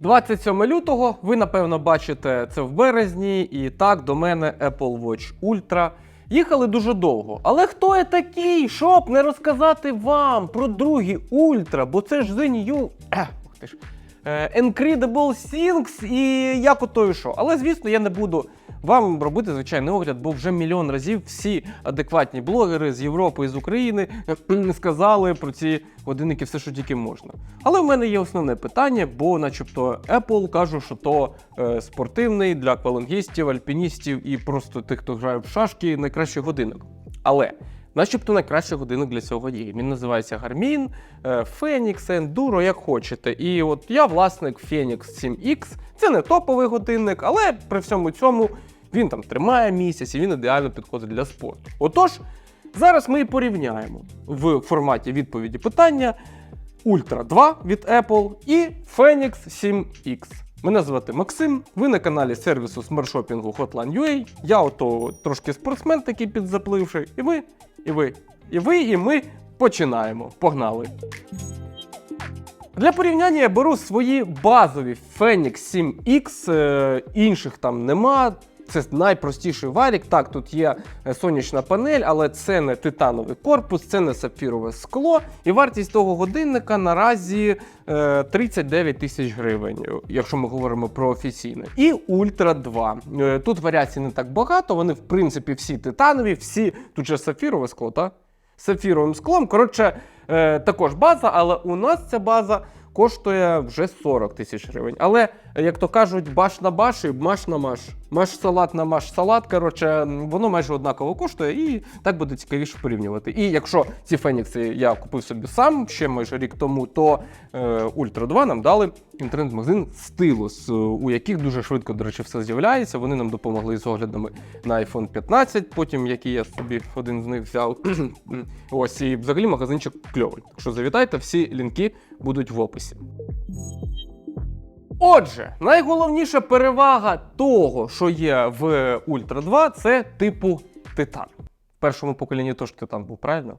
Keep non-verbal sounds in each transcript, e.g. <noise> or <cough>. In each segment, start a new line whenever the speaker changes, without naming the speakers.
27 лютого, ви напевно бачите це в березні, і так до мене Apple Watch Ultra. Їхали дуже довго. Але хто я такий, щоб не розказати вам про другі Ультра, бо це ж The New <coughs> Ех, ти ж, е, Incredible Things і як ото що. Але звісно, я не буду вам робити звичайний огляд, бо вже мільйон разів всі адекватні блогери з Європи і з України сказали про ці годинники все, що тільки можна. Але в мене є основне питання, бо, начебто, Apple каже, що то е, спортивний для аквалангістів, альпіністів і просто тих, хто грає в шашки, найкращий годинник. Але. Начебто найкращий годинник для цього є. Він називається Garmin, Phoenix, Enduro, як хочете. І от я власник Phoenix 7X. Це не топовий годинник, але при всьому цьому він там тримає місяць і він ідеально підходить для спорту. Отож, зараз ми і порівняємо в форматі відповіді питання Ultra 2 від Apple і Phoenix 7X. Мене звати Максим, ви на каналі сервісу смартшопінгу Hotline.ua. Я ото трошки спортсмен такий підзапливший. І ви, і ви, і ви, і ми починаємо. Погнали! Для порівняння я беру свої базові Phoenix 7X, е, інших там нема. Це найпростіший варік. Так, тут є е, сонячна панель, але це не титановий корпус, це не сапфірове скло. І вартість того годинника наразі е, 39 тисяч гривень, якщо ми говоримо про офіційне. І Ультра 2. Е, Тут варіацій не так багато, вони в принципі всі титанові, всі тут же сапфірове скло, так? Сапфіровим склом. Коротше, е, також база, але у нас ця база коштує вже 40 тисяч гривень. Але, як то кажуть, баш на баш і маш на маш. Маш салат на маш салат. Коротше, воно майже однаково коштує, і так буде цікавіше порівнювати. І якщо ці фенікси я купив собі сам ще майже рік тому, то е, Ультра 2 нам дали інтернет-магазин Стилус, е, у яких дуже швидко, до речі, все з'являється. Вони нам допомогли з оглядами на iPhone 15, потім який я собі один з них взяв. <clears throat> Ось і взагалі магазинчик кльовий. Так що завітайте, всі лінки будуть в описі. Отже, найголовніша перевага того, що є в Ultra 2, це типу титан. В першому поколінні теж титан був, правильно?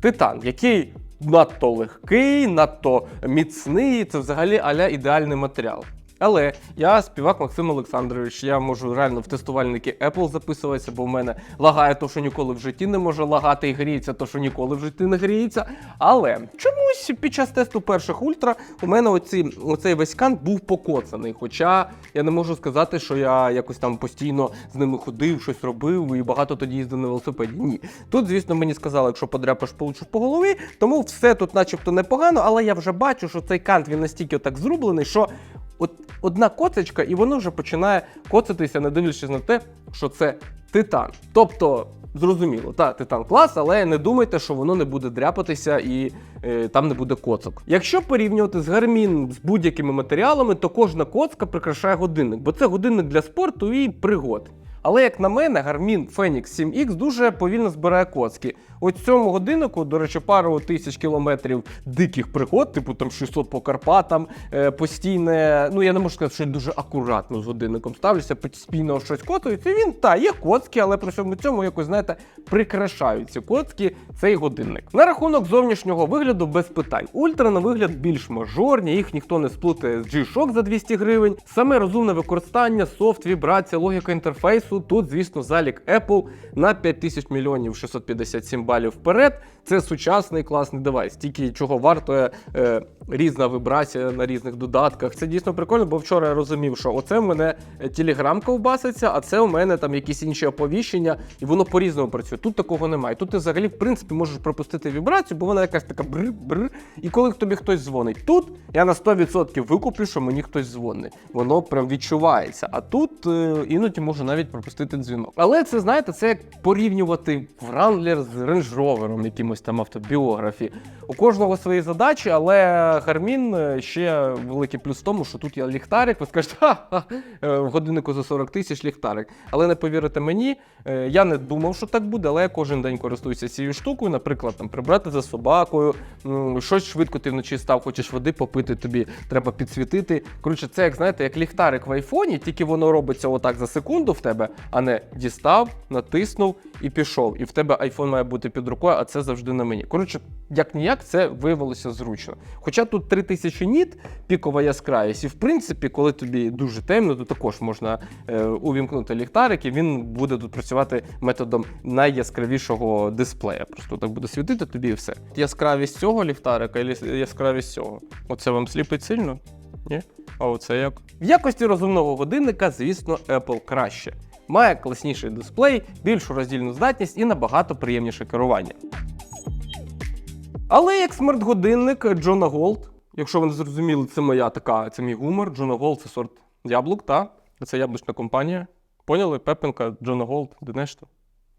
Титан, який надто легкий, надто міцний, це взагалі аля ідеальний матеріал. Але я співак Максим Олександрович, я можу реально в тестувальники Apple записуватися, бо в мене лагає то, що ніколи в житті не може лагати, і гріється то, що ніколи в житті не гріється. Але чомусь під час тесту перших ультра у мене оці, оцей весь кант був покоцаний. Хоча я не можу сказати, що я якось там постійно з ними ходив, щось робив і багато тоді їздив на велосипеді. Ні. Тут, звісно, мені сказали, якщо подряпаш, получиш по голові, тому все тут, начебто, непогано, але я вже бачу, що цей кант він настільки отак зроблений, що от одна коцечка, і воно вже починає коцатися, не дивлячись на те, що це титан. Тобто, зрозуміло, та титан клас, але не думайте, що воно не буде дряпатися і е, там не буде коцок. Якщо порівнювати з гармін з будь-якими матеріалами, то кожна коцка прикрашає годинник, бо це годинник для спорту і пригод. Але як на мене, Garmin Phoenix 7X дуже повільно збирає коцки. От цьому годиннику, до речі, пару тисяч кілометрів диких пригод, типу там 600 по Карпатам, е, постійне. Ну я не можу сказати, що я дуже акуратно з годинником ставлюся, постійно щось котується. Він та є коцки, але при всьому цьому якось знаєте прикрашають ці коцки цей годинник. На рахунок зовнішнього вигляду без питань. Ультра на вигляд більш мажорні, їх ніхто не сплутає з G-Shock за 200 гривень. Саме розумне використання, софт, вібрація, логіка інтерфейсу. Тут, звісно, залік Apple на 5000 мільйонів 657 балів вперед. Це сучасний класний девайс. Тільки чого вартує е, різна вібрація на різних додатках. Це дійсно прикольно, бо вчора я розумів, що оце в мене телеграм ковбаситься, а це у мене там якісь інші оповіщення, і воно по-різному працює. Тут такого немає. Тут ти взагалі, в принципі, можеш пропустити вібрацію, бо вона якась така бр-бр. І коли тобі хтось дзвонить. Тут я на 100% викуплю, що мені хтось дзвонить. Воно прям відчувається. А тут е, іноді можу навіть пропустити дзвінок. Але це знаєте, це як порівнювати Wrangler з Range Rover, якимось там автобіографі. У кожного свої задачі, але Гармін е, ще великий плюс в тому, що тут є ліхтарик. Ви скажете, ха-ха, е, в годиннику за 40 тисяч ліхтарик. Але не повірите мені, е, я не думав, що так буде, але я кожен день користуюся цією штукою. Наприклад, там прибрати за собакою, щось швидко ти вночі став, хочеш води попити, тобі треба підсвітити. Коротше, це як знаєте, як ліхтарик в айфоні, тільки воно робиться отак за секунду в тебе, а не дістав, натиснув і пішов. І в тебе iPhone має бути під рукою, а це завжди на мені. Коротше, як ніяк, це виявилося зручно. Хоча тут 3000 ніт, пікова яскравість, і в принципі, коли тобі дуже темно, то також можна е, увімкнути ліхтарик, і він буде тут працювати методом найяскравішого дисплея. Просто так буде світити тобі і все. Яскравість цього ліхтарика і яскравість цього. Оце вам сліпить сильно? Ні? А оце як? В якості розумного годинника, звісно, Apple краще. Має класніший дисплей, більшу роздільну здатність і набагато приємніше керування. Але як смарт-годинник Джона Голд, якщо ви не зрозуміли, це моя така, це мій гумор. Джона Голд це сорт яблук, та? Це яблучна компанія. Поняли? Пепенка, Джона Голд, Денешто.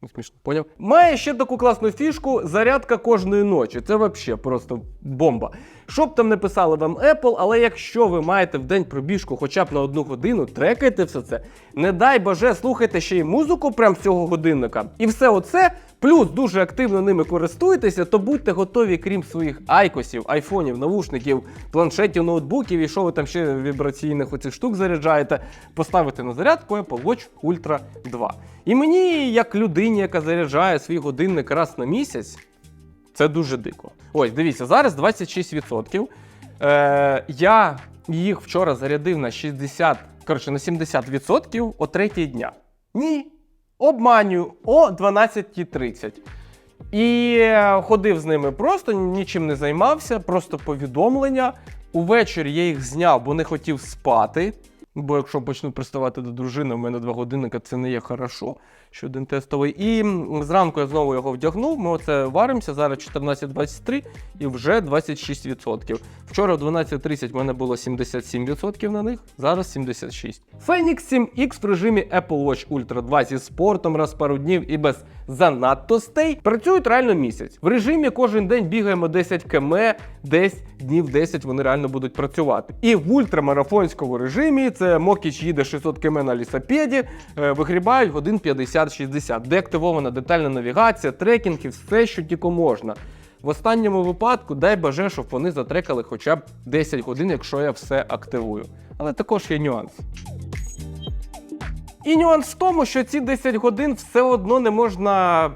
Ну, смішно, поняв. Має ще таку класну фішку зарядка кожної ночі. Це взагалі просто бомба. Щоб там не писали вам Apple, але якщо ви маєте в день пробіжку хоча б на одну годину, трекайте все це. Не дай боже, слухайте ще й музику прямо з цього годинника. І все оце, плюс дуже активно ними користуєтеся, то будьте готові, крім своїх айкосів, айфонів, навушників, планшетів, ноутбуків і що ви там ще вібраційних оцих штук заряджаєте, поставити на зарядку Apple Watch Ultra 2. І мені, як людині, яка заряджає свій годинник раз на місяць, це дуже дико. Ось, дивіться, зараз 26%. Е, я їх вчора зарядив на 60, коротше, на 70% о 3 дня. Ні. Обманюю о 12.30. І е, ходив з ними просто, нічим не займався, просто повідомлення. Увечері я їх зняв, бо не хотів спати. Бо якщо почну приставати до дружини, у мене два годинника це не є хорошо, що один тестовий. І зранку я знову його вдягнув. Ми оце варимося. Зараз 14.23 і вже 26%. Вчора в 12.30 в мене було 77% на них, зараз 76%. Phoenix 7X в режимі Apple Watch Ultra 2 зі спортом раз пару днів і без занадтостей працюють реально місяць. В режимі кожен день бігаємо 10 км, десь днів 10 вони реально будуть працювати. І в ультрамарафонському режимі це Мокіч їде 600 км на лісопеді, е, вигрібають годин 50-60. Деактивована детальна навігація, трекінг і все, що тільки можна. В останньому випадку дай боже, щоб вони затрекали хоча б 10 годин, якщо я все активую. Але також є нюанс. І нюанс в тому, що ці 10 годин все одно не можна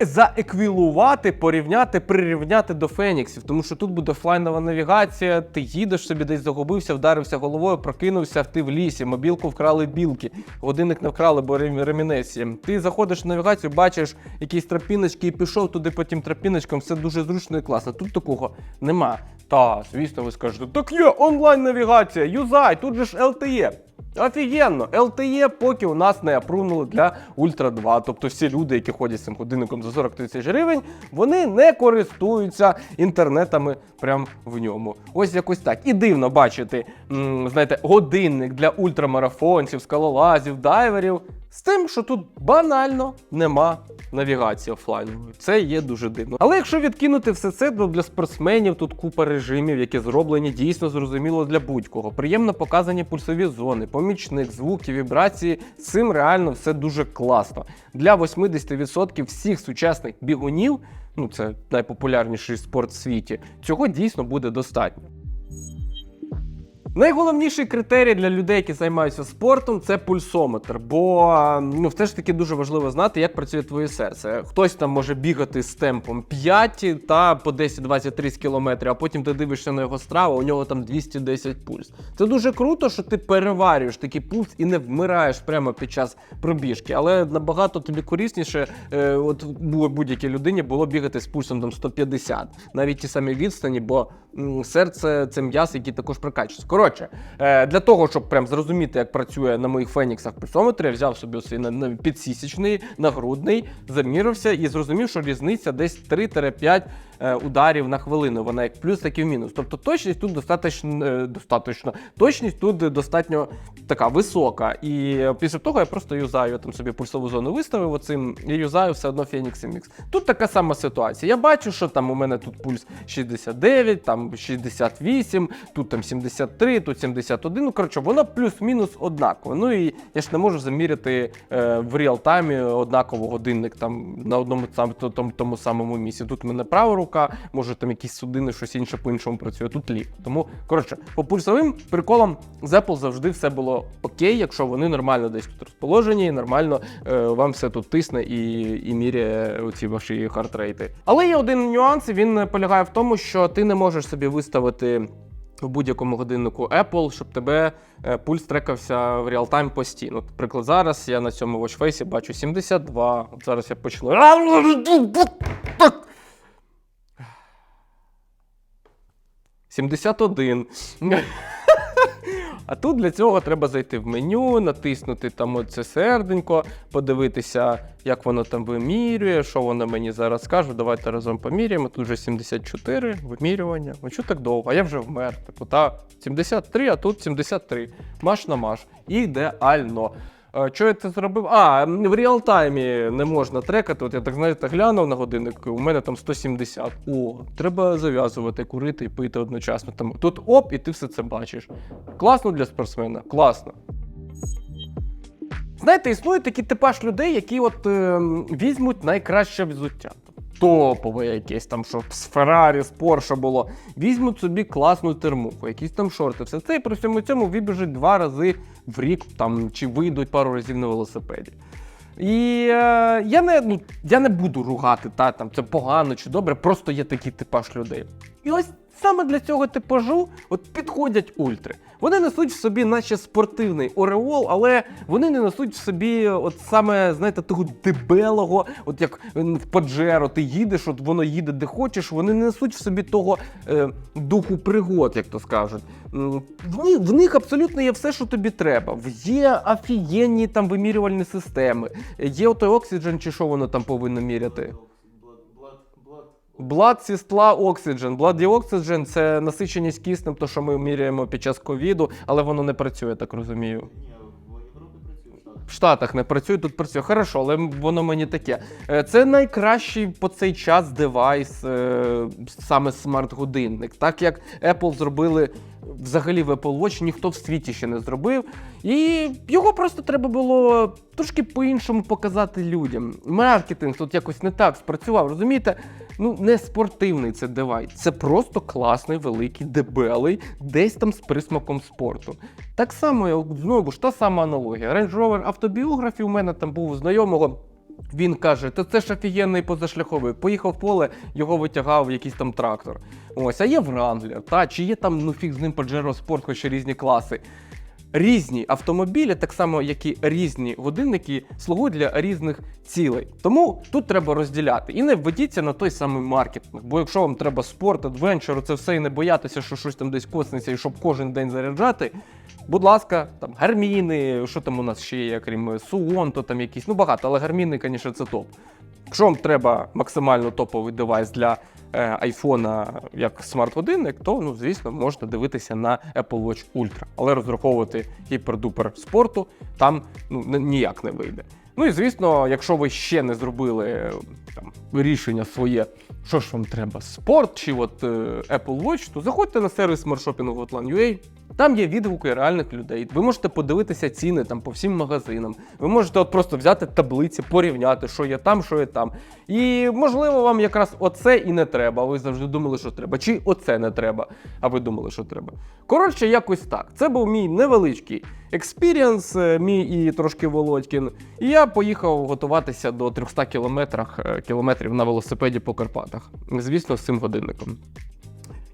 заеквілувати, порівняти, прирівняти до Феніксів, тому що тут буде офлайнова навігація, ти їдеш собі десь загубився, вдарився головою, прокинувся, ти в лісі, мобілку вкрали білки, годинник не вкрали, бо ремі- ремінесі. Ти заходиш в навігацію, бачиш якісь тропіночки і пішов туди потім тропіночком, все дуже зручно і класно. Тут такого нема. Та, звісно, ви скажете, так є онлайн-навігація, юзай, тут же ж LTE. Офігенно, LTE поки у нас не апрунули для Ultra 2. Тобто всі люди, які ходять з цим годинником за 40 тисяч гривень, вони не користуються інтернетами прямо в ньому. Ось якось так. І дивно бачити, м, знаєте, годинник для ультрамарафонців, скалолазів, дайверів. З тим, що тут банально нема навігації офлайнової. Це є дуже дивно. Але якщо відкинути все це, то для спортсменів тут купа режимів, які зроблені дійсно зрозуміло для будь-кого. Приємно показані пульсові зони, помічник, звуки, вібрації. Цим реально все дуже класно. Для 80% всіх сучасних бігунів, ну це найпопулярніший спорт в світі, цього дійсно буде достатньо. Найголовніший критерій для людей, які займаються спортом, це пульсометр. Бо ну, все ж таки дуже важливо знати, як працює твоє серце. Хтось там може бігати з темпом 5 та по 10-20-30 км, а потім ти дивишся на його страву, у нього там 210 пульс. Це дуже круто, що ти переварюєш такий пульс і не вмираєш прямо під час пробіжки. Але набагато тобі корисніше, е, от будь-якій людині було бігати з пульсом там 150, навіть ті самі відстані, бо м, серце це м'яз, який також прокачується. Коротше, е, для того, щоб прям зрозуміти, як працює на моїх феніксах пульсометр, я взяв собі на- підсісічний, нагрудний, замірився і зрозумів, що різниця десь 3-5 е, ударів на хвилину. Вона як плюс, так і в мінус. Тобто точність тут достатньо, е, достатньо. Точність тут достатньо така висока. І після того я просто юзаю, я там собі пульсову зону виставив оцим і юзаю все одно Phoenix MX. Тут така сама ситуація. Я бачу, що там у мене тут пульс 69, там там 68, тут там 73, тут 71. Ну, коротше, воно плюс-мінус однаково. Ну і я ж не можу заміряти е, в реал-таймі однаково годинник там на одному то- тому, тому самому місці. Тут в мене права рука, може там якісь судини, щось інше по-іншому працює. Тут лів. Тому, коротше, по пульсовим приколам з Apple завжди все було окей, якщо вони нормально десь тут розположені, і нормально е, вам все тут тисне і, і міряє оці ваші хардрейти. Але є один нюанс, він полягає в тому, що ти не можеш собі виставити. В будь-якому годиннику Apple, щоб тебе е, пульс трекався в реалтайм постійно. Наприклад, зараз я на цьому watchface бачу 72. От зараз я почну. 71. А тут для цього треба зайти в меню, натиснути там оце серденько, подивитися, як воно там вимірює, що воно мені зараз скаже. Давайте разом поміряємо. Тут вже 74 вимірювання. Ну що так довго? А я вже вмер. Типу, та 73, а тут 73. Маш на маш. Ідеально. Е, Що я це зробив? А, в реалтаймі не можна трекати. От я так знаєте, глянув на годинник, у мене там 170. О, треба зав'язувати, курити і пити одночасно. Там тут оп, і ти все це бачиш. Класно для спортсмена, класно. Знаєте, існує такий типаж людей, які от е, візьмуть найкраще взуття. Топове якесь там, щоб з Феррарі, з Порше було. Візьмуть собі класну термуху, якісь там шорти. Все це і при всьому цьому вибіжуть два рази в рік там, чи вийдуть пару разів на велосипеді. І е, я, не, ну, я не буду ругати, та, там, це погано чи добре, просто є такий типаж людей. І ось саме для цього типажу от підходять ультри. Вони несуть в собі, наче спортивний ореол, але вони не несуть в собі, от саме, знаєте, того дебелого, от як в Паджеро, ти їдеш, от воно їде де хочеш, вони не несуть в собі того е, духу пригод, як то скажуть. В в них абсолютно є все, що тобі треба. Є офігенні там вимірювальні системи, є отой Oxygen, чи що воно там повинно міряти. Blood Sistla Oxygen. Blood Oxygen – це насиченість киснем, то що ми міряємо під час ковіду, але воно не працює, так розумію.
В Штатах.
Не працює, тут працює. Хорошо, але воно мені таке. Е, Це найкращий по цей час девайс, е, саме смарт-годинник. Так як Apple зробили взагалі в Apple Watch, ніхто в світі ще не зробив. І його просто треба було трошки по-іншому показати людям. Маркетинг тут якось не так спрацював. Розумієте? Ну, не спортивний це девайс. Це просто класний, великий, дебелий, десь там з присмаком спорту. Так само, знову ж та сама аналогія. Range Rover автобіографі у мене там був у знайомого. Він каже, та це ж офігенний позашляховик. Поїхав в поле, його витягав якийсь там трактор. Ось, а є Вранглер, та чи є там ну фіг з ним Pajero Sport, хоч і різні класи. Різні автомобілі, так само як і різні годинники, слугують для різних цілей. Тому тут треба розділяти. І не введіться на той самий маркетинг. Бо якщо вам треба спорт, адвенчер, це все і не боятися, що щось там десь коснеться, і щоб кожен день заряджати. Будь ласка, там гарміни, що там у нас ще є, крім Суон, то там якісь, ну багато, але гарміни, звісно, це топ. Якщо вам треба максимально топовий девайс для е, айфона як смарт-годинник, то ну звісно можна дивитися на Apple Watch Ultra. Але розраховувати гіпердупер спорту там ну ні- ніяк не вийде. Ну і звісно, якщо ви ще не зробили там рішення своє, що ж вам треба, спорт чи от е, Apple Watch, то заходьте на сервіс смартшопінгу Hotline.ua, там є відгуки реальних людей. Ви можете подивитися ціни там по всім магазинам. Ви можете от просто взяти таблиці, порівняти, що є там, що є там. І можливо, вам якраз оце і не треба. Ви завжди думали, що треба. Чи оце не треба, а ви думали, що треба. Коротше, якось так. Це був мій невеличкий експірієнс, мій і трошки Володькін. І я поїхав готуватися до 300 кілометрах, е, кілометрів на велосипеді по Карпатах. Звісно, з цим годинником.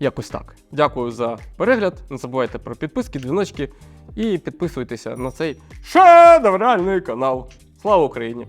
Якось так. Дякую за перегляд. Не забувайте про підписки, дзвіночки і підписуйтеся на цей шедевральний канал. Слава Україні!